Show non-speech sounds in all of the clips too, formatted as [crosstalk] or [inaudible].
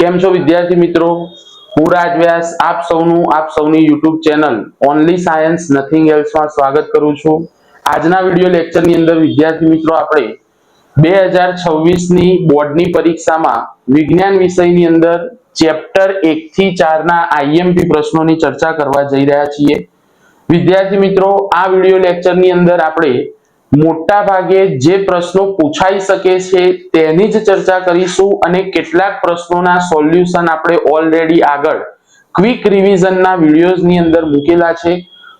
કેમ છો વિદ્યાર્થી મિત્રો? હું રાજ વ્યાસ આપ સૌનું, આપ સૌની YouTube channel only science nothing એલ્સમાં સ્વાગત કરું છું. આજના વિડિયો લેક્ચરની અંદર વિદ્યાર્થી મિત્રો આપણે બે હજાર છવ્વીસની બોર્ડની પરીક્ષામાં વિજ્ઞાન વિષયની અંદર ચેપ્ટર એકથી થી ચાર ના આઈએમપી પ્રશ્નોની ચર્ચા કરવા જઈ રહ્યા છીએ. વિદ્યાર્થી મિત્રો, આ વિડિયો લેક્ચરની અંદર આપણે મોટા ભાગે જે પ્રશ્નો પૂછાઈ શકે છે તેની જ ચર્ચા કરીશું અને કેટલાક પ્રશ્નોના સોલ્યુશન આપણે ઓલરેડી આગળ ક્વિક રિવિઝનના વિડીયોઝની અંદર મૂકેલા છે.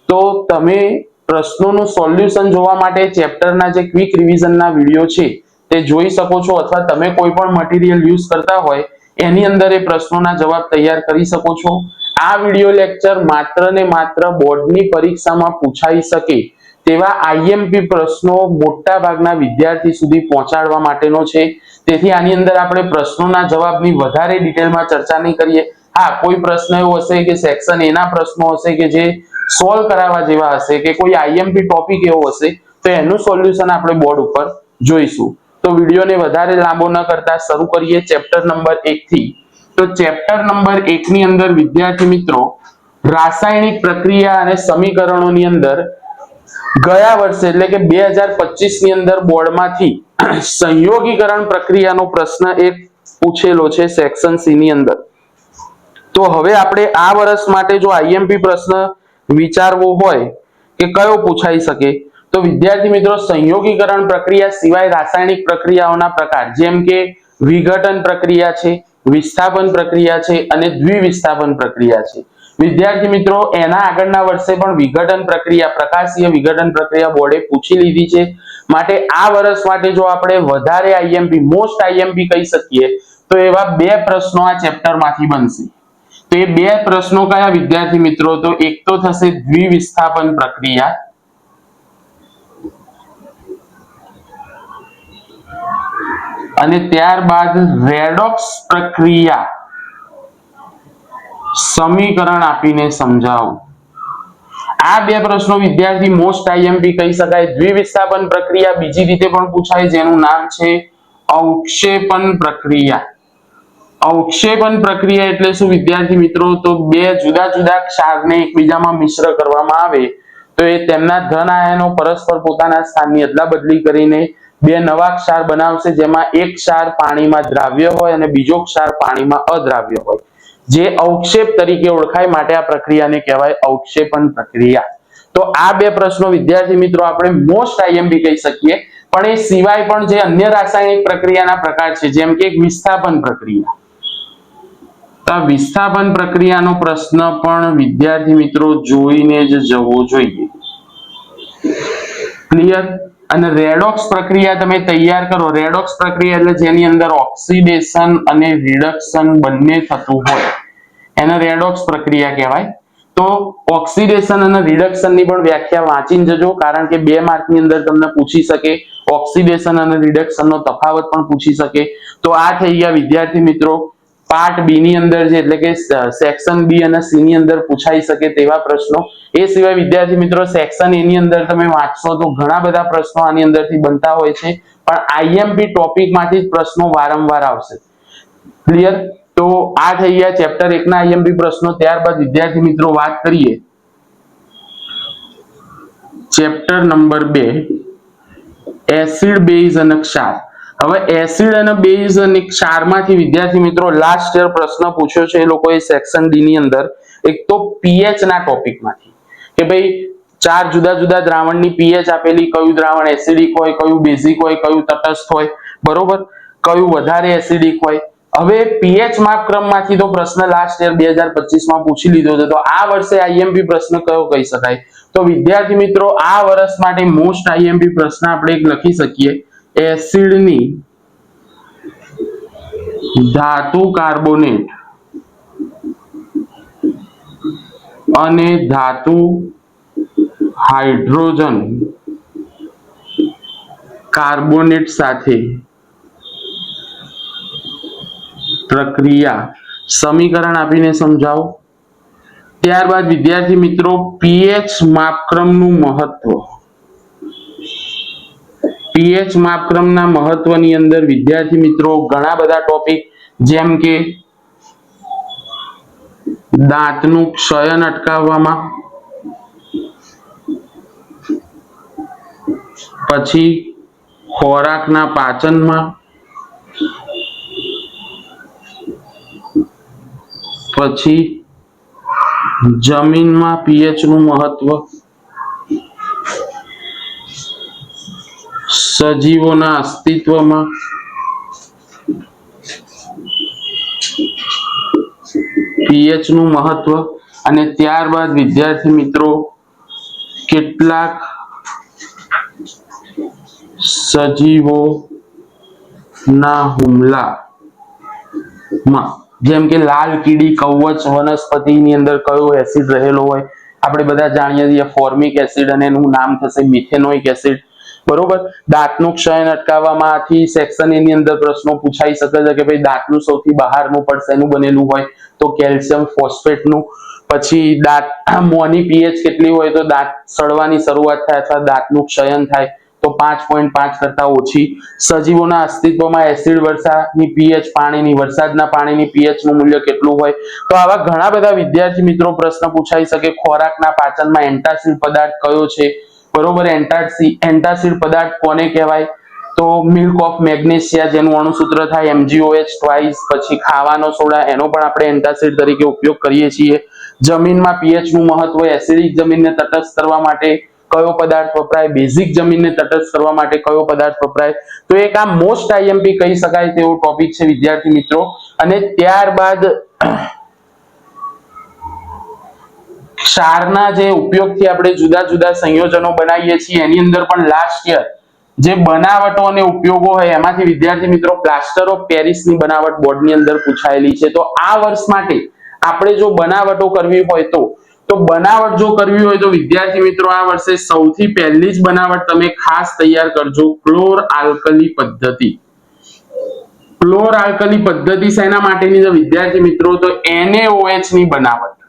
તો તમે પ્રશ્નોનું સોલ્યુશન જોવા માટે ચેપ્ટરના જે ક્વિક રિવિઝનના વીડિયો છે તે જોઈ શકો છો અથવા તમે કોઈ પણ મટીરિયલ યુઝ કરતા હોય એની અંદર એ પ્રશ્નોના જવાબ તૈયાર કરી શકો છો. આ વીડિયો લેક્ચર માત્ર ને માત્ર બોર્ડની પરીક્ષામાં પૂછાઈ શકે. તેવા આઈએમપી પ્રશ્નો મોટા ભાગના વિદ્યાર્થી સુધી પહોંચાડવા માટેનો છે. તેથી આની અંદર આપણે પ્રશ્નોના જવાબની વધારે ડિટેલમાં ચર્ચા નહીં કરીએ. હા, કોઈ પ્રશ્ન એવો હશે કે સેક્શન એના પ્રશ્નો હશે કે જે સોલ્વ કરાવવા જેવા હશે કે કોઈ આઈએમપી ટોપિક એવો હશે, તો એનું સોલ્યુશન આપણે બોર્ડ ઉપર જોઈશું. તો વિડીયોને વધારે લાંબો ન કરતા શરૂ કરીએ ચેપ્ટર નંબર એક થી તો ચેપ્ટર નંબર એક ની અંદર વિદ્યાર્થી મિત્રો, રાસાયણિક પ્રક્રિયા અને સમીકરણોની અંદર ગયા વર્ષે એટલે કે બે હજાર પચીસની અંદર બોર્ડમાંથી સંયોગીકરણ પ્રક્રિયાનો પ્રશ્ન એક પૂછેલો છે સેક્શન સી ની અંદર. તો હવે આપણે આ વર્ષ માટે જો આઈએમપી પ્રશ્ન વિચારવો હોય કે કયો પૂછાઈ શકે? તો વિદ્યાર્થી મિત્રો, સંયોગીકરણ પ્રક્રિયા સિવાય રાસાયણિક પ્રક્રિયાઓના પ્રકાર, જેમ કે વિઘટન પ્રક્રિયા છે, વિસ્થાપન પ્રક્રિયા છે અને દ્વિવિસ્થાપન પ્રક્રિયા છે. વિદ્યાર્થી મિત્રો, એના આગળના વર્ષે પણ વિઘટન પ્રક્રિયા, પ્રકાશીય વિઘટન પ્રક્રિયા બોર્ડે પૂછી લીધી છે. માટે આ વર્ષ માટે જો આપણે વધારે આઈએમપી મોસ્ટ આઈએમપી કહી શકીએ, તો એવા બે પ્રશ્નો આ ચેપ્ટરમાંથી બનશે. તો એ બે પ્રશ્નો કયા વિદ્યાર્થી મિત્રો? તો એક તો થશે દ્વિવિસ્થાપન પ્રક્રિયા. અને ત્યારબાદ રેડોક્સ પ્રક્રિયા. સમીકરણ આપીને સમજાવો. આ બે પ્રશ્નો વિદ્યાર્થી મોસ્ટ આઈએમપી કહી શકાય. દ્વિવિસ્થાપન પ્રક્રિયા બીજી રીતે પણ પૂછાય, જેનું નામ છે અવક્ષેપન પ્રક્રિયા. અવક્ષેપન પ્રક્રિયા એટલે શું વિદ્યાર્થી મિત્રો? તો બે જુદા જુદા ક્ષારને એકબીજામાં મિશ્ર કરવામાં આવે, તો એ તેમના ધન આયનો પરસ્પર પોતાના સ્થાનની અદલા બદલી કરીને બે નવા ક્ષાર બનાવશે, જેમાં એક ક્ષાર પાણીમાં દ્રાવ્ય હોય અને બીજો ક્ષાર પાણીમાં અદ્રાવ્ય હોય. જે અવક્ષેપ તરીકે ઓળખાય માટે આ પ્રક્રિયાને કહેવાય અવક્ષેપણ પ્રક્રિયા. તો આ બે પ્રશ્નો વિદ્યાર્થી મિત્રો આપણે મોસ્ટ આઈએમપી કહી શકીએ. પણ એ સિવાય પણ જે અન્ય રાસાયણિક પ્રક્રિયાના પ્રકાર છે, જેમ કે વિસ્થાપન પ્રક્રિયા. વિસ્થાપન પ્રક્રિયાનો પ્રશ્ન પણ વિદ્યાર્થી મિત્રો જોઈને જ જવો જોઈએ. ક્લિયર અને રેડોક્સ પ્રક્રિયા તમે તૈયાર કરો. રેડોક્સ પ્રક્રિયા એટલે જેની અંદર ઓક્સિડેશન અને રિડક્શન બંને થતું હોય. એને રેડોક્સ પ્રક્રિયા કહેવાય. તો ઓક્સિડેશન અને રિડક્શનની પણ વ્યાખ્યા વાંચીને જજો, કારણ કે બે માર્કની અંદર તમને પૂછી શકે. ઓક્સિડેશન અને રિડક્શન નો તફાવત પણ પૂછી શકે. તો આ થઈ ગયા વિદ્યાર્થી મિત્રો. પાર્ટ બી ની અંદર જે એટલે કે સેક્શન બી અને સી ની અંદર પૂછાઈ શકે તેવા પ્રશ્નો. એ સિવાય વિદ્યાર્થી મિત્રો સેક્શન એ ની અંદર તમે વાંચશો તો ઘણા બધા પ્રશ્નો આની અંદરથી બનતા હોય છે. પણ આઈએમપી ટોપિકમાંથી જ પ્રશ્નો વારંવાર આવશે. ક્લિયર તો આ થઈ ગયા ચેપ્ટર એક ના આઈએમપી પ્રશ્નો. ત્યારબાદ વિદ્યાર્થી મિત્રો, વાત કરીએ. ચેપ્ટર નંબર બે. એસિડ બેઝ અને ક્ષાર. હવે એસિડ અને બેઝ ક્ષારમાંથી વિદ્યાર્થી મિત્રો લાસ્ટ યર પ્રશ્ન પૂછ્યો છે એ લોકોએ સેક્શન ડી ની અંદર. એક તો પીએચ ના ટોપિકમાંથી કે ભાઈ ચાર જુદા જુદા દ્રાવણની પીએચ આપેલી, કયું દ્રાવણ એસિડિક હોય, કયું બેઝિક હોય, કયું તટસ્થ હોય, બરોબર? કયું વધારે એસિડિક હોય? હવે પીએચ માપક્રમમાંથી તો પ્રશ્ન લાસ્ટ યર બે હજાર પચીસમાં પૂછી લીધો છે. તો આ વર્ષે આઈએમપી પ્રશ્ન કયો કહી શકાય? તો વિદ્યાર્થી મિત્રો, આ વર્ષ માટે મોસ્ટ આઈએમપી પ્રશ્ન આપણે એક લખી શકીએ. એસિડની ધાતુ કાર્બોનેટ અને ધાતુ હાઇડ્રોજન કાર્બોનેટ સાથે પ્રક્રિયા સમીકરણ આપીને સમજાવો. ત્યારબાદ વિદ્યાર્થી મિત્રો પીએચ માપક્રમનું મહત્વ. પીએચ માપક્રમના મહત્વની અંદર વિદ્યાર્થી મિત્રો ઘણા બધા ટોપિક જેમ કે દાંતનું ક્ષયન અટકાવવામાં, પછી ખોરાકના પાચનમાં, પછી જમીનમાં પીએચનું મહત્વ સજીવોના અસ્તિત્વમાં પીએચનું મહત્વ અને ત્યારબાદ વિદ્યાર્થી મિત્રો કેટલાક સજીવો ના હુમલા માં જેમ કે લાલ કીડી કવચ વનસ્પતિની અંદર કયો એસિડ રહેલો હોય, આપણે બધા જાણીએ છીએ ફોર્મિક એસિડ અને એનું નામ થશે મિથેનોઇક એસિડ બરોબર? દાંતનું ક્ષયન અટકાવવામાંથી સેક્શન એની અંદર પ્રશ્નો પૂછાઈ શકે છે કે ભાઈ દાંતનું સૌથી બહારનું પણ શેનું બનેલું હોય તો કેલ્શિયમ ફોસ્ફેટનું. પછી દાંત, મોની પીએચ કેટલી હોય તો દાંત સડવાની શરૂઆત થાય અથવા દાંતનું ક્ષયન થાય તો પાંચ પોઈન્ટ પાંચ કરતા ઓછી. સજીવોના અસ્તિત્વમાં એસિડ વર્ષાની પીએચ પાણીની, વરસાદના પાણીની પીએચનું મૂલ્ય કેટલું હોય? તો આવા ઘણા બધા વિદ્યાર્થી મિત્રો પ્રશ્ન પૂછાઈ શકે. ખોરાકના પાચનમાં એન્ટાસિડ પદાર્થ કયો છે? બરોબર, એન્ટાસી, એન્ટાસિડ પદાર્થ કોને કહેવાય? તો મિલ્ક ઓફ મેગ્નેશિયા, જેનું અણુસૂત્ર થાય MgOH ટ્વાઇસ પછી ખાવાનો સોડા, એનો પણ આપણે એન્ટાસિડ તરીકે ઉપયોગ કરીએ છીએ. જમીનમાં પીએચનું મહત્વ, એસિડિક જમીનને તટસ્થ કરવા માટે કયો પદાર્થ વપરાય, બેઝિક જમીનને તટસ્થ કરવા માટે કયો પદાર્થ વપરાય? તો એક આ મોસ્ટ આઈએમપી કહી શકાય તેવો ટોપિક છે, વિદ્યાર્થી મિત્રો. અને ત્યારબાદ ક્ષારના જે ઉપયોગથી આપણે જુદા જુદા સંયોજનો બનાવીએ છીએ, એની અંદર પણ લાસ્ટ યર જે બનાવટો અને ઉપયોગો હોય, એમાંથી વિદ્યાર્થી મિત્રો પ્લાસ્ટર ઓફ પેરિસની બનાવટ બોર્ડની અંદર પૂછાયેલી છે. તો આ વર્ષ માટે આપણે જો બનાવટો કરવી હોય તો તો બનાવટ જો કરવી હોય તો વિદ્યાર્થી મિત્રો આ વર્ષે સૌથી પહેલી જ બનાવટ તમે ખાસ તૈયાર કરજો ક્લોર આલ્કલી પદ્ધતિ. ક્લોર આલ્કલી પદ્ધતિ શેના માટેની છે વિદ્યાર્થી મિત્રો? તો NaOH ની બનાવટ.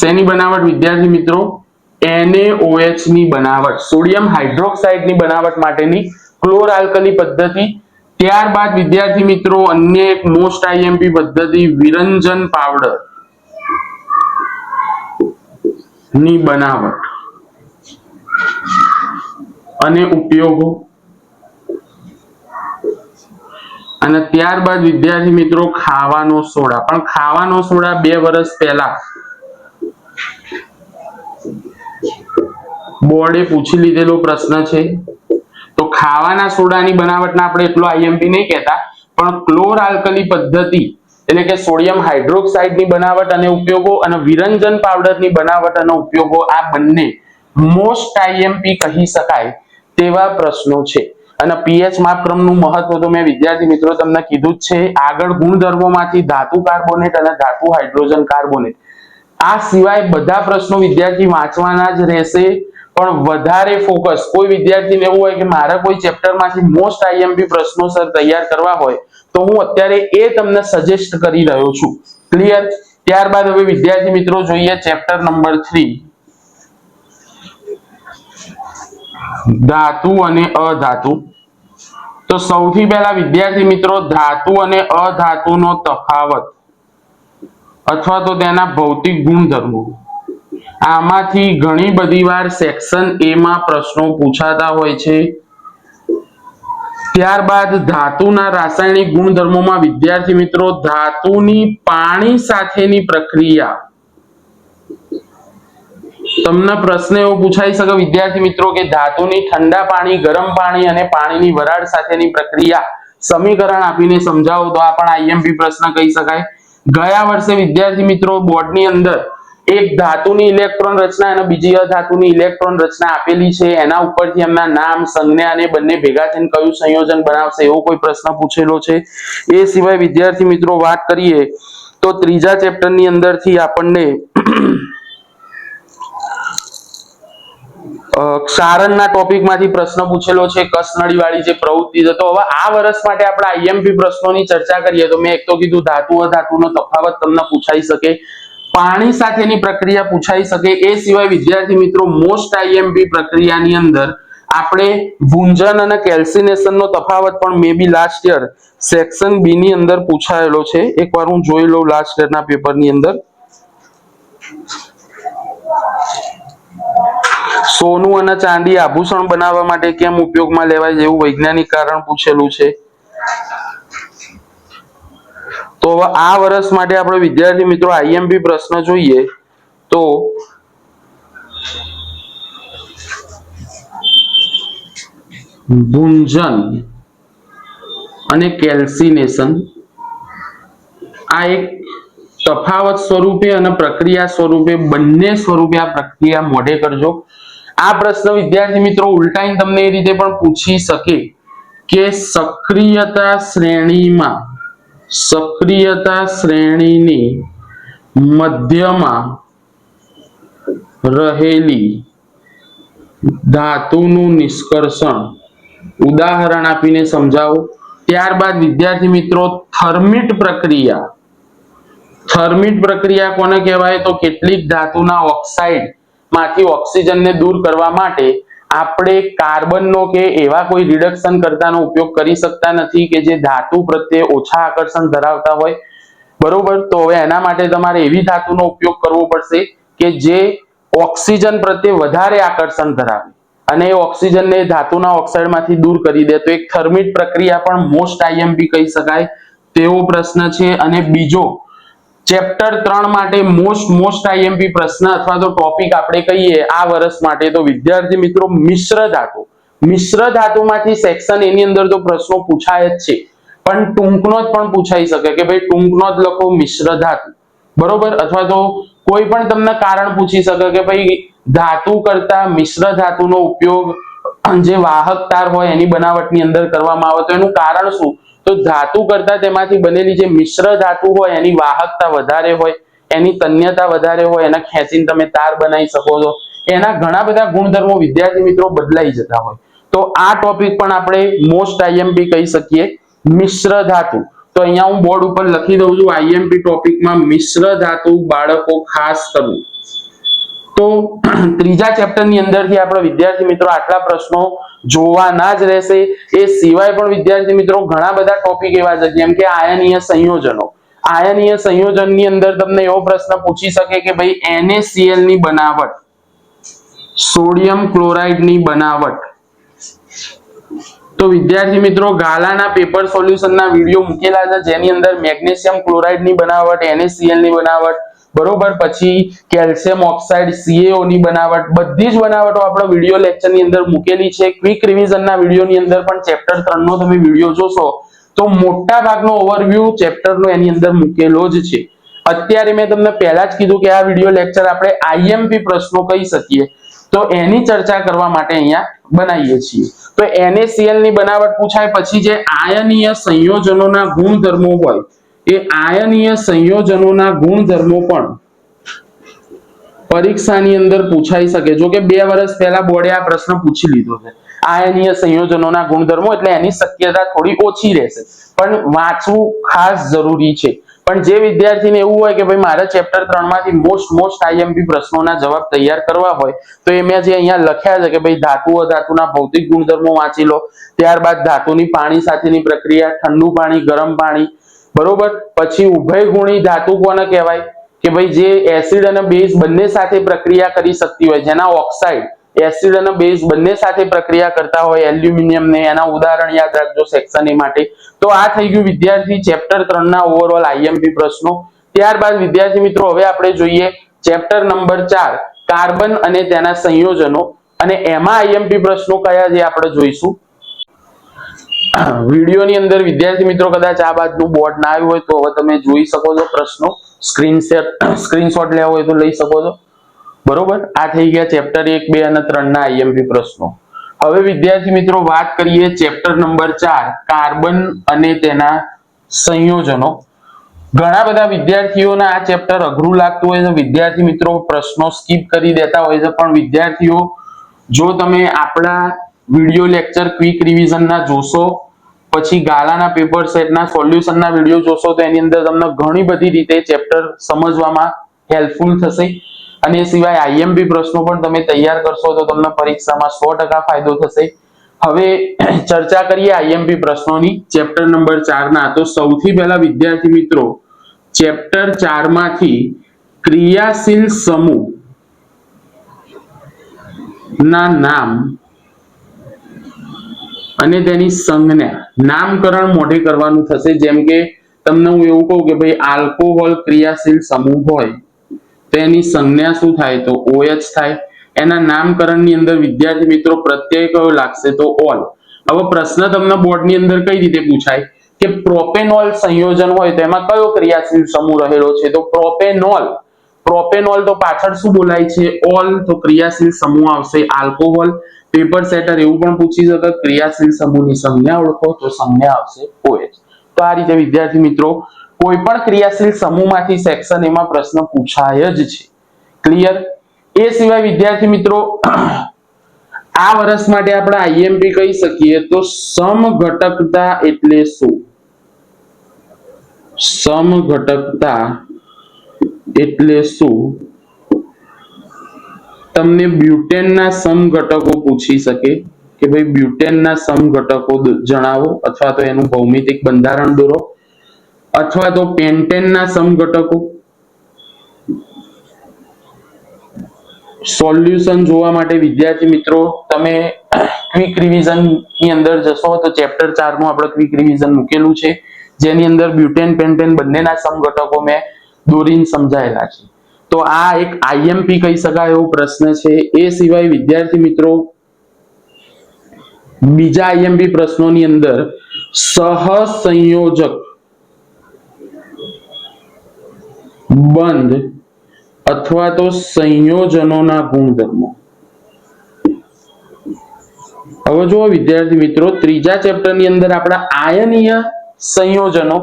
શેની બનાવટ, વિદ્યાર્થી મિત્રો? NaOH ની બનાવટ. સોડિયમ હાઇડ્રોક્સાઇડની બનાવટ માટેની ક્લોરઆલ્કલી પદ્ધતિ. ત્યારબાદ, વિદ્યાર્થી મિત્રો, અન્ય એક મોસ્ટ આઈએમપી પદ્ધતિ, વિરંજન પાવડરની બનાવટ. અને ઉપયોગો. અને ત્યારબાદ, વિદ્યાર્થી મિત્રો, ખાવાનો સોડા. પણ ખાવાનો સોડા બે વર્ષ પહેલા બોર્ડે પૂછી લીધેલો પ્રશ્ન છે. તો ખાવાના સોડાની બનાવટના આપણે એટલો આઈએમપી નહીં કહેતા, પણ ક્લોર આલ્કલી પદ્ધતિ, એટલે કે સોડિયમ હાઇડ્રોક્સાઇડની બનાવટ અને ઉપયોગો અને વિરંજન પાવડરની બનાવટ અને ઉપયોગો, આ બંને મોસ્ટ આઈએમપી કહી શકાય તેવા પ્રશ્નો છે. અને પીએચ માપક્રમનું મહત્વ તો મેં વિદ્યાર્થી મિત્રો તમને કીધું જ છે. આગળ ગુણધર્મોમાંથી ધાતુ કાર્બોનેટ અને ધાતુ હાઇડ્રોજન કાર્બોનેટ. આ સિવાય બધા પ્રશ્નો વિદ્યાર્થી વાંચવાના જ રહેશે. પણ વધારે ફોકસ કોઈ વિદ્યાર્થીને એવું હોય કે મારા કોઈ ચેપ્ટરમાંથી મોસ્ટ આઈએમપી પ્રશ્નો સર તૈયાર કરવા હોય, તો હું અત્યારે એ તમને સજેસ્ટ કરી રહ્યો છું. ક્લિયર ત્યારબાદ હવે વિદ્યાર્થી મિત્રો જોઈએ ચેપ્ટર નંબર થ્રી ધાતુ અને અધાતુ. તો સૌથી પહેલા વિદ્યાર્થી મિત્રો, ધાતુ અને અધાતુનો તફાવત અથવા તો તેના ભૌતિક ગુણધર્મો. આમાંથી ઘણી બધી વાર સેક્શન એ માં પ્રશ્નો પૂછાતા હોય છે. ત્યારબાદ ધાતુના રાસાયણિક ગુણધર્મોમાં વિદ્યાર્થી મિત્રો, ધાતુની પાણી સાથેની પ્રક્રિયા. તમને પ્રશ્ન એવો પૂછાઈ શકે વિદ્યાર્થી મિત્રો કે ધાતુની ઠંડા પાણી, ગરમ પાણી અને પાણીની વરાળ સાથેની પ્રક્રિયા સમીકરણ આપીને સમજાવો તો આ પણ આઈએમપી પ્રશ્ન કહી શકાય. ગયા વર્ષે વિદ્યાર્થી મિત્રો બોર્ડની અંદર એક ધાતુની ઇલેક્ટ્રોન રચના અને બીજી અધાતુની ઇલેક્ટ્રોન રચના આપેલી છે. એના ઉપરથી એમના નામ, સંજ્ઞા અને બંને ભેગા થઈને કયું સંયોજન બનાવશે એવો કોઈ પ્રશ્ન પૂછેલો છે. એ સિવાય વિદ્યાર્થી મિત્રો વાત કરીએ તો ત્રીજા ચેપ્ટરની અંદરથી આપણને ક્ષારણના ટોપિકમાંથી પ્રશ્ન પૂછેલો છે કસનળી વાળી જે પ્રવૃત્તિ છે. તો હવે આ વર્ષ માટે આપણે આઈએમપી પ્રશ્નોની ચર્ચા કરીએ તો મેં એક તો કીધું ધાતુ અધાતુનો તફાવત તમને પૂછાઈ શકે. પાણી સાથેની પ્રક્રિયા પૂછાઈ શકે એ સિવાય વિદ્યાર્થી મિત્રો મોસ્ટ આઈએમપી પ્રક્રિયાની અંદર આપણે ભૂંજન અને કેલ્સિનેશનનો તફાવત પણ maybe last year section B ની અંદર પૂછાયેલો છે. એકવાર હું જોઈ લઉં લાસ્ટ યરના પેપરની અંદર. સોનું અને ચાંદી આભૂષણ બનાવવા માટે કેમ ઉપયોગમાં લેવાય એવું વૈજ્ઞાનિક કારણ પૂછેલું છે. તો આ વર્ષ માટે આપણે વિદ્યાર્થી મિત્રો આઈએમપી પ્રશ્ન જોઈએ. તો ભૂંજન અને કેલ્સિનેશન આ એક તફાવત સ્વરૂપે અને પ્રક્રિયા સ્વરૂપે બંને સ્વરૂપે આ પ્રક્રિયા મોઢે કરજો. આ પ્રશ્ન વિદ્યાર્થી મિત્રો ઉલટાઈને તમને એ રીતે પણ પૂછી શકે કે સક્રિયતા શ્રેણીમાં સક્રિયતા શ્રેણીની મધ્યમાં રહેલી ધાતુનું નિષ્કર્ષણ. ઉદાહરણ આપીને સમજાવો. ત્યારબાદ વિદ્યાર્થી મિત્રો, થર્મિટ પ્રક્રિયા. થર્મિટ પ્રક્રિયા કોને કહેવાય? તો કેટલીક ધાતુના ઓક્સાઇડમાંથી ઓક્સિજનને દૂર કરવા માટે આપણે કાર્બનનો કે એવા કોઈ રિડક્શન કરતાનો ઉપયોગ કરી શકતા નથી કે જે ધાતુ પ્રત્યે ઓછા આકર્ષણ ધરાવતા હોય. બરોબર? તો હવે એના માટે તમારે એવી ધાતુનો ઉપયોગ કરવો પડશે કે જે ઓક્સિજન પ્રત્યે વધારે આકર્ષણ ધરાવે. અને એ ઓક્સિજનને ધાતુના ઓક્સાઇડમાંથી દૂર કરી દે. તો એક થર્મિટ પ્રક્રિયા પણ મોસ્ટ આઈએમપી કહી શકાય. તેવો પ્રશ્ન છે. અને બીજો ચેપ્ટર ત્રણ માટે મોસ્ટ મોસ્ટ આઈએમપી પ્રશ્ન અથવા તો ટોપિક આપણે કહીએ, આ વર્ષ માટે. તો વિદ્યાર્થી મિત્રો, મિશ્ર ધાતુ. મિશ્ર ધાતુમાંથી સેક્શન એની અંદર તો પ્રશ્નો પૂછાય જ છે. પણ ટૂંકનો જ પણ પૂછાઈ શકે કે ભાઈ ટૂંકનો જ લખો મિશ્ર ધાતુ. બરોબર? અથવા તો કોઈ પણ તમને કારણ પૂછી શકે કે ભાઈ ધાતુ કરતા મિશ્ર ધાતુનો ઉપયોગ જે વાહક તાર હોય એની બનાવટની અંદર કરવામાં આવે તો એનું કારણ શું? તો ધાતુ કરતા તેમાંથી બનેલી જે મિશ્ર ધાતુ હોય, એની વાહકતા વધારે હોય, એની તન્યતા વધારે હોય, એના ખેંચીને તમે તાર બનાવી શકો છો. એના ઘણા બધા ગુણધર્મો વિદ્યાર્થી મિત્રો બદલાઈ જતા હોય. તો આ ટોપિક પણ આપણે મોસ્ટ આઈએમપી કહી શકીએ. મિશ્ર ધાતુ. તો અહીંયા હું બોર્ડ ઉપર લખી દઉં છું આઈએમપી ટોપિકમાં મિશ્ર ધાતુ બાળકો ખાસ કરવું. તો [clears throat] ત્રીજા ચેપ્ટરની અંદરથી આપણે વિદ્યાર્થી મિત્રો આટલા પ્રશ્નો જોવાના જ રહેશે. એ સિવાય પણ વિદ્યાર્થી મિત્રો ઘણા બધા ટોપિક એવા છે, જેમ કે આયનીય સંયોજનો. આયનીય સંયોજનની અંદર તમને એવો પ્રશ્ન પૂછી શકે કે ભાઈ, NaCl ની બનાવટ સોડિયમ ક્લોરાઇડની બનાવટ. તો વિદ્યાર્થી મિત્રો, ગાલાના પેપર સોલ્યુશનના વીડિયો મૂકેલા છે, જેની અંદર મેગ્નેશિયમ ક્લોરાઇડની બનાવટ, NaCl ની બનાવટ બરોબર? પછી કેલ્શિયમ ઓક્સાઇડ CaO ની બનાવટ, બધી જ બનાવટો આપણે વીડિયો લેક્ચરની અંદર મૂકેલી છે. ક્વિક રિવિઝન ના વિડિયો ની અંદર પણ ચેપ્ટર 3 નો તમે વીડિયો જોશો, તો મોટા ભાગનો ઓવરવ્યુ ચેપ્ટરનો એની અંદર મૂકેલો જ છે. અત્યારે મેં તમને પહેલા જ કીધું કે આ વીડિયો લેક્ચર આપણે આઈએમપી પ્રશ્નો કહી શકીએ. તો એની ચર્ચા કરવા માટે અહીંયા બનાવીએ છીએ. તો NaCl ની બનાવટ પૂછાય, પછી જે આયનીય સંયોજનોના ગુણધર્મો હોય એ આયનીય સંયોજનોના ગુણધર્મો પણ પરીક્ષાની અંદર પૂછાઈ શકે. જો કે બે વર્ષ પહેલા બોર્ડે આ પ્રશ્ન પૂછી લીધો છે. આયનીય સંયોજનોના ગુણધર્મો એટલે એની શક્યતા થોડી ઓછી રહેશે. પણ વાંચવું ખાસ જરૂરી છે. પણ જે વિદ્યાર્થીને એવું હોય કે ભાઈ, મારે ચેપ્ટર ત્રણમાંથી મોસ્ટ મોસ્ટ આઈએમપી પ્રશ્નોના જવાબ તૈયાર કરવા હોય, તો એ મેં જે અહીંયા લખ્યા છે કે ભાઈ ધાતુઓ ધાતુના ભૌતિક ગુણધર્મો વાંચી લો. ત્યારબાદ ધાતુની પાણી સાથેની પ્રક્રિયા, ઠંડુ પાણી, ગરમ પાણી બરોબર? પછી ઉભયગુણી ધાતુ કોને કહેવાય? કે ભાઈ જે એસિડ અને બેઝ બંને સાથે પ્રક્રિયા કરી શકતી હોય, જેના ઓક્સાઇડ એસિડ અને બેઝ બંને સાથે પ્રક્રિયા કરતા હોય એલ્યુમિનિયમ ને એના ઉદાહરણ યાદ રાખજો સેક્શન એ માટે. તો આ થઈ ગયું વિદ્યાર્થી ચેપ્ટર 3 ના ઓવરઓલ આઈએમપી પ્રશ્નો. ત્યારબાદ વિદ્યાર્થી મિત્રો, હવે આપણે જોઈએ ચેપ્ટર નંબર 4 કાર્બન અને તેના સંયોજનો. અને એમાં આઈએમપી પ્રશ્નો કયા જે આપણે જોઈશું. વિડીયોની અંદર વિદ્યાર્થી મિત્રો કદાચ આ બાજુનું બોર્ડ ના આવ્યું હોય તો હવે તમે જોઈ શકો છો પ્રશ્નો. સ્ક્રીનશોટ સ્ક્રીનશોટ લેવો હોય તો લઈ શકો છો. બરોબર? આ થઈ ગયા ચેપ્ટર એક, બે અને ત્રણ ના આઈએમપી પ્રશ્નો. હવે વિદ્યાર્થી મિત્રો વાત કરીએ ચેપ્ટર નંબર ચાર, કાર્બન અને તેના સંયોજનો. ઘણા બધા વિદ્યાર્થીઓને આ ચેપ્ટર અઘરું લાગતું હોય છે. વિદ્યાર્થી મિત્રો પ્રશ્નો સ્કીપ કરી દેતા હોય છે. પણ વિદ્યાર્થીઓ, જો તમે આપણા વીડિયો લેક્ચર ક્વિક રિવિઝનના જોશો, પછી ગાલાના પેપર સેટના સોલ્યુશનના વીડિયો જોશો, તો એની અંદર તમને ઘણી બધી રીતે ચેપ્ટર સમજવામાં હેલ્પફુલ થશે. અને એ સિવાય આઈએમપી પ્રશ્નો પણ તમે તૈયાર કરશો તો તમને પરીક્ષામાં સો ટકા ફાયદો થશે. હવે ચર્ચા કરીએ આઈએમપી પ્રશ્નોની. ચેપ્ટર નંબર ચાર ના. તો સૌથી પહેલા વિદ્યાર્થી મિત્રો ચેપ્ટર ચારમાંથી ક્રિયાશીલ સમૂહ ના નામ અને તેની સંજ્ઞા નામકરણ મોઢે કરવાનું થશે. જેમ કે તમને હું એવું કહું કે ભાઈ, આલ્કોહોલ ક્રિયાશીલ સમૂહ હોય તો એની સંજ્ઞા શું થાય? તો OH થાય. એના નામકરણની અંદર વિદ્યાર્થી મિત્રો પ્રત્યય કયો લાગશે? તો ઓલ. હવે પ્રશ્ન તમને બોર્ડની અંદર કઈ રીતે પૂછાય? કે પ્રોપેનોલ સંયોજન હોય તો એમાં કયો ક્રિયાશીલ સમૂહ રહેલો છે? તો પ્રોપેનોલ. પ્રોપેનોલ તો પાછળ શું બોલાય છે? ઓલ. તો ક્રિયાશીલ સમૂહ આવશે આલ્કોહોલ. પેપર સેટર એવું પણ પૂછી શકે ક્રિયાશીલ સમૂહની સંજ્ઞા ઓળખો તો સંજ્ઞા આવશે ઓએચ તો આ રીતે, વિદ્યાર્થી મિત્રો, કોઈ પણ ક્રિયાશીલ સમૂહમાંથી સેક્શન એમાં પ્રશ્ન પૂછાય જ છે. ક્લિયર એ સિવાય, વિદ્યાર્થી મિત્રો, [clears throat] આ વર્ષ માટે આપણે આઈએમપી કહી શકીએ તો સમઘટકતા એટલે શું? સમઘટકતા એટલે શું? તમને બ્યુટેનના સમઘટકો પૂછી શકે કે ભાઈ બ્યુટેનના સમઘટકો જણાવો અથવા તો એનું ભૌમિતિક બંધારણ દોરો અથવા તો પેન્ટેનના સમઘટકો. સોલ્યુશન જોવા માટે વિદ્યાર્થી મિત્રો, તમે ક્વિક રિવિઝનની અંદર જશો તો ચેપ્ટર 4 નું આપણે ક્વિક રિવિઝન મૂકેલું છે. જેની અંદર બ્યુટેન, પેન્ટેન બંનેના સમઘટકો મેં દોરીને સમજાયેલા છે. તો આ એક આઈએમપી કહી શકાય એવો પ્રશ્ન છે. એ સિવાય વિદ્યાર્થી મિત્રો, બીજા આઈએમપી પ્રશ્નોની અંદર સહસંયોજક બંધ અથવા તો સંયોજનોના ગુણધર્મો. હવે જુઓ વિદ્યાર્થી મિત્રો, ત્રીજા ચેપ્ટરની અંદર આપણા આયનીય સંયોજનો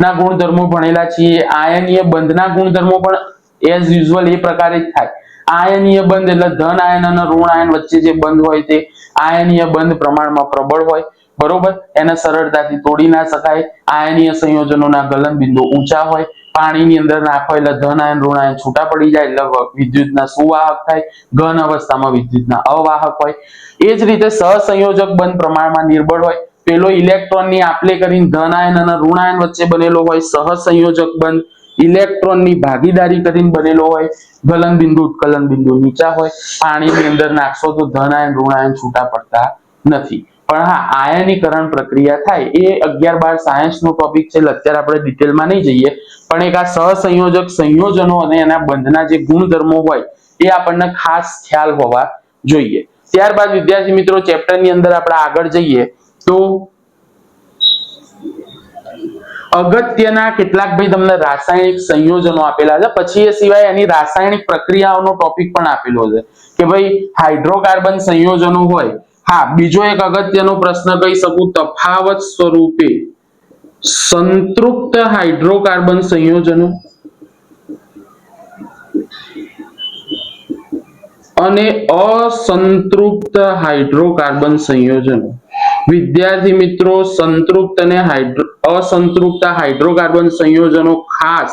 ના ગુણધર્મો ભણેલા છીએ. આયનીય બંધના ગુણધર્મો પણ એઝ યુઝ્યુઅલ એ પ્રકારે જ થાય. આયનીય બંધ એટલે ધન આયન અને ઋણ આયન વચ્ચે જે બંધ હોય તે આયનીય બંધ પ્રમાણમાં પ્રબળ હોય. બરોબર? એને સરળતાથી તોડી ના શકાય. આયનીય સંયોજનોના ગલન બિંદુ ઊંચા હોય. પાણીની અંદર નાખો એટલે ધન આયન, ઋણ આયન છૂટા પડી જાય. એટલે વિદ્યુતના સુવાહક થાય. ઘન અવસ્થામાં વિદ્યુતના અવાહક હોય. એ જ રીતે સહસંયોજક બંધ પ્રમાણમાં નિર્બળ હોય. પેલો ઇલેક્ટ્રોનની આપલે કરીને ધન આયન અને ઋણ આયન વચ્ચે બનેલો હોય. સહસંયોજક બંધ ઇલેક્ટ્રોનની ભાગીદારી કરીને બનેલો હોય ગલન બિંદુ ઉત્કલન બિંદુ નીચા હોય, પાણીની અંદર નાખશો તો ધન આયન, ઋણ આયન છૂટા પડતા નથી. પણ હા, આયનીકરણ પ્રક્રિયા થાય. એ અગિયાર બાર સાયન્સ નો ટોપિક છે અત્યારે આપણે ડિટેલમાં નહીં જઈએ. પણ એક આ સહસંયોજક સંયોજનો અને એના બંધના જે ગુણધર્મો હોય, એ આપણને ખાસ ખ્યાલ હોવા જોઈએ. ત્યારબાદ વિદ્યાર્થી મિત્રો ચેપ્ટરની અંદર આપણે આગળ જઈએ તો અગત્યના કેટલાક ભાઈ તમને રાસાયણિક સંયોજનો આપેલા છે. પછી એ સિવાય એની રાસાયણિક પ્રક્રિયાઓનો ટોપિક પણ આપેલો છે કે ભાઈ હાઇડ્રોકાર્બન સંયોજનો હોય. હા, બીજો એક અગત્યનો પ્રશ્ન કહી શકું, તફાવત સ્વરૂપે સંતૃપ્ત હાઇડ્રોકાર્બન સંયોજનો અને અસંતૃપ્ત હાઇડ્રોકાર્બન સંયોજનો. વિદ્યાર્થી મિત્રો, સંતૃપ્ત અને અસંતૃપ્ત હાઇડ્રોકાર્બન સંયોજનો ખાસ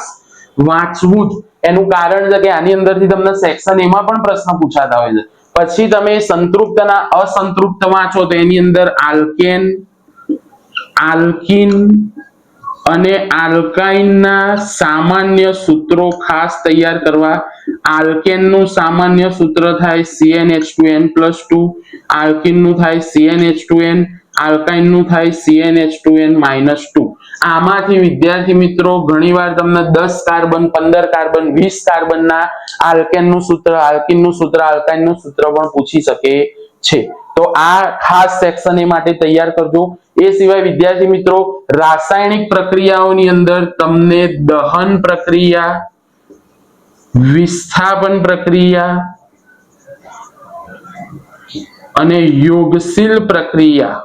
વાંચવું જ. એનું કારણ છે કે આની અંદરથી તમને સેક્શન એમાં પણ પ્રશ્ન પૂછાતા હોય છે. પછી તમે સંતૃપ્ત ના અસંતૃપ્ત વાંચો તો એની અંદર આલ્કેન, આલ્કિન અને આલ્કાઇનના સામાન્ય સૂત્રો ખાસ તૈયાર કરવા. આલ્કેનનું સામાન્ય સૂત્ર થાય CnH2n+2 આલ્કિનનું થાય CnH2n આલ્કાઇનનું થાય CnH2n-2 આમાંથી વિદ્યાર્થી મિત્રો, ઘણીવાર તમને 10 કાર્બન 15 કાર્બન 20 કાર્બનના આલ્કેનનું સૂત્ર, આલ્કિનનું સૂત્ર, આલ્કાઇનનું સૂત્ર પણ પૂછી શકે છે. તો આ ખાસ સેક્શન એ માટે તૈયાર કરજો. એ સિવાય વિદ્યાર્થી મિત્રો, રાસાયણિક પ્રક્રિયાઓની અંદર તમને દહન પ્રક્રિયા, વિસ્થાપન પ્રક્રિયા અને યોગશીલ પ્રક્રિયા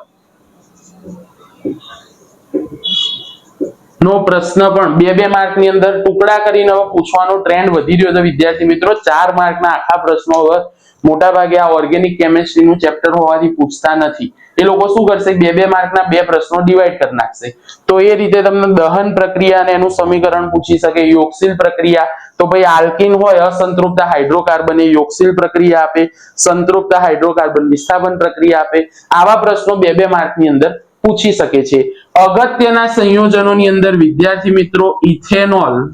નો પ્રશ્ન પણ બે બે માર્કની અંદર ટુકડા કરીને પૂછવાનો ટ્રેન્ડ વધી રહ્યો છે. વિદ્યાર્થી મિત્રો, ચાર માર્કના આખા પ્રશ્નો હવે મોટા ભાગે આ ઓર્ગેનિક કેમિસ્ટ્રીનું ચેપ્ટર હોવાથી પૂછતા નથી. એ લોકો શું કરશે? બે બે માર્કના બે પ્રશ્નો ડિવાઈડ કરી નાખશે. તો એ રીતે તમને દહન પ્રક્રિયા અને એનું સમીકરણ પૂછી શકે. યોગશીલ પ્રક્રિયા, તો ભાઈ આલ્કિન હોય, અસંતૃપ્ત હાઇડ્રોકાર્બન એ યોગશીલ પ્રક્રિયા આપે. સંતૃપ્ત હાઇડ્રોકાર્બન વિસ્થાપન પ્રક્રિયા આપે. આવા પ્રશ્નો બે બે માર્કની અંદર પૂછી શકે છે. અગત્યના સંયોજનોની અંદર વિદ્યાર્થી મિત્રો, ઇથેનોલ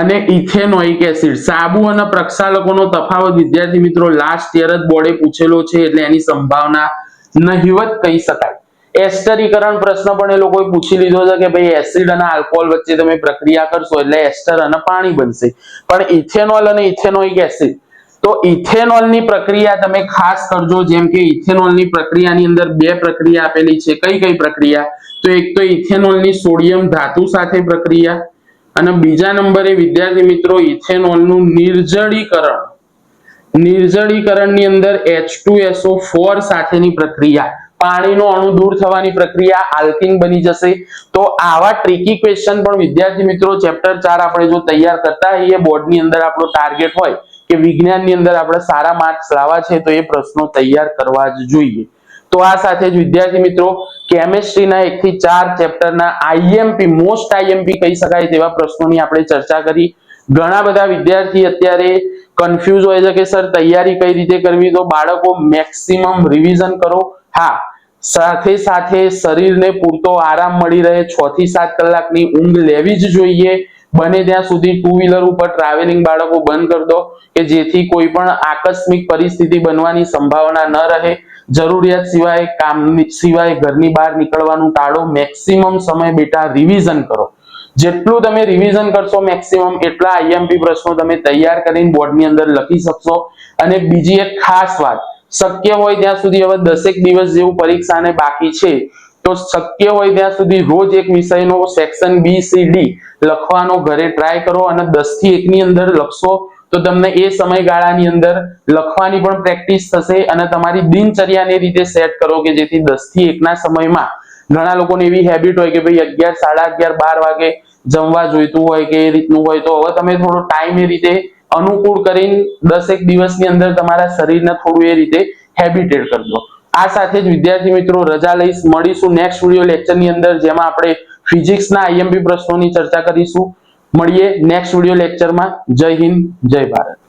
અને ઇથેનોઇક એસિડ. સાબુ અને પ્રક્ષાલકોનો તફાવત વિદ્યાર્થી મિત્રો લાસ્ટ યર જ બોર્ડે પૂછેલો છે, એટલે એની સંભાવના નહિવત કહી શકાય. એસ્ટરીકરણ પ્રશ્ન પણ એ લોકોએ પૂછી લીધો છે કે ભાઈ એસિડ અને આલ્કોહોલ વચ્ચે તમે પ્રક્રિયા કરશો એટલે એસ્ટર અને પાણી બનશે. પણ ઇથેનોલ અને ઇથેનોઇક એસિડ. તો ઇથેનોલની પ્રક્રિયા તમે ખાસ કરજો, જેમ કે ઇથેનોલની પ્રક્રિયાની અંદર બે પ્રક્રિયા આપેલી છે. કઈ કઈ પ્રક્રિયા? તો એક તો ઇથેનોલની સોડિયમ ધાતુ સાથે પ્રક્રિયા અને બીજા નંબરે વિદ્યાર્થી મિત્રો ઇથેનોલનું નિર્જળીકરણ. નિર્જળીકરણની અંદર H2SO4 સાથેની પ્રક્રિયા, પાણીનો અણુ દૂર થવાની પ્રક્રિયા આલ્કિન બની જશે. તો આવા ટ્રિકી ક્વેશ્ચન પણ વિદ્યાર્થી મિત્રો ચેપ્ટર 4 આપણે જો તૈયાર કરતા હોઈએ, બોર્ડની અંદર આપણો ટાર્ગેટ હોય કે વિજ્ઞાનની અંદર આપણે સારા માર્ક્સ લાવવા છે, તો એ પ્રશ્નો તૈયાર કરવા જ જોઈએ. તો આ સાથે જ વિદ્યાર્થી મિત્રો કેમેસ્ટ્રીના એક થી ચાર ચેપ્ટરના આઈએમપી મોસ્ટ આઈએમપી કહી શકાય તેવા પ્રશ્નોની આપણે ચર્ચા કરી. ઘણા બધા વિદ્યાર્થી અત્યારે કન્ફ્યુઝ હોય છે કે, સર, તૈયારી કઈ રીતે કરવી? તો બાળકો મેક્સિમમ રિવિઝન કરો. હા, સાથે સાથે શરીરને પૂરતો આરામ મળી રહે. છ થી સાત કલાકની ઊંઘ લેવી જ જોઈએ. બને ત્યાં સુધી ટુ વ્હીલર ઉપર ટ્રાવેલિંગ બાળકો બંધ કરી દો કે જેથી કોઈ પણ આકસ્મિક પરિસ્થિતિ બનવાની સંભાવના ન રહે. જરૂરિયાત સિવાય કામ સિવાય, ઘરની બહાર નીકળવાનું ટાળો મેક્સિમમ સમય બેટા રિવિઝન કરો. જેટલું તમે રિવિઝન કરશો મેક્સિમમ એટલા આઈએમપી પ્રશ્નો તમે તૈયાર કરીને બોર્ડની અંદર લખી શકશો. અને બીજી એક ખાસ વાત, શક્ય હોય ત્યાં સુધી હવે દસેક દિવસ જેવું પરીક્ષાને બાકી છે, તો શક્ય હોય ત્યાં સુધી રોજ એક વિષયનો સેક્શન બી સી ડી લખવાનો ઘરે ટ્રાય કરો અને દસથી એકની અંદર લખશો. તો તમને એ સમયગાળાની અંદર લખવાની પણ પ્રેક્ટિસ થશે અને તમારી દિનચર્યાને રીતે સેટ કરો કે જેથી દસથી એકના સમયમાં ઘણા લોકોને એવી હેબિટ હોય કે ભાઈ અગિયાર, સાડા અગિયાર, બાર વાગે જમવા જોઈતું હોય કે એ રીતનું હોય તો હવે તમે થોડો ટાઈમ એ રીતે અનુકૂળ કરીને દસેક દિવસની અંદર તમારા શરીરને થોડું એ રીતે હેબિટેડ કરજો. આ સાથે જ વિદ્યાર્થી મિત્રો રજા લઈશ. મળીશું નેક્સ્ટ વિડિયો લેક્ચરની અંદર જેમાં આપણે ફિઝિક્સના આઈએમપી પ્રશ્નોની ચર્ચા કરીશું. મળીએ નેક્સ્ટ વીડિયો લેક્ચરમાં જય હિન્દ જય ભારત.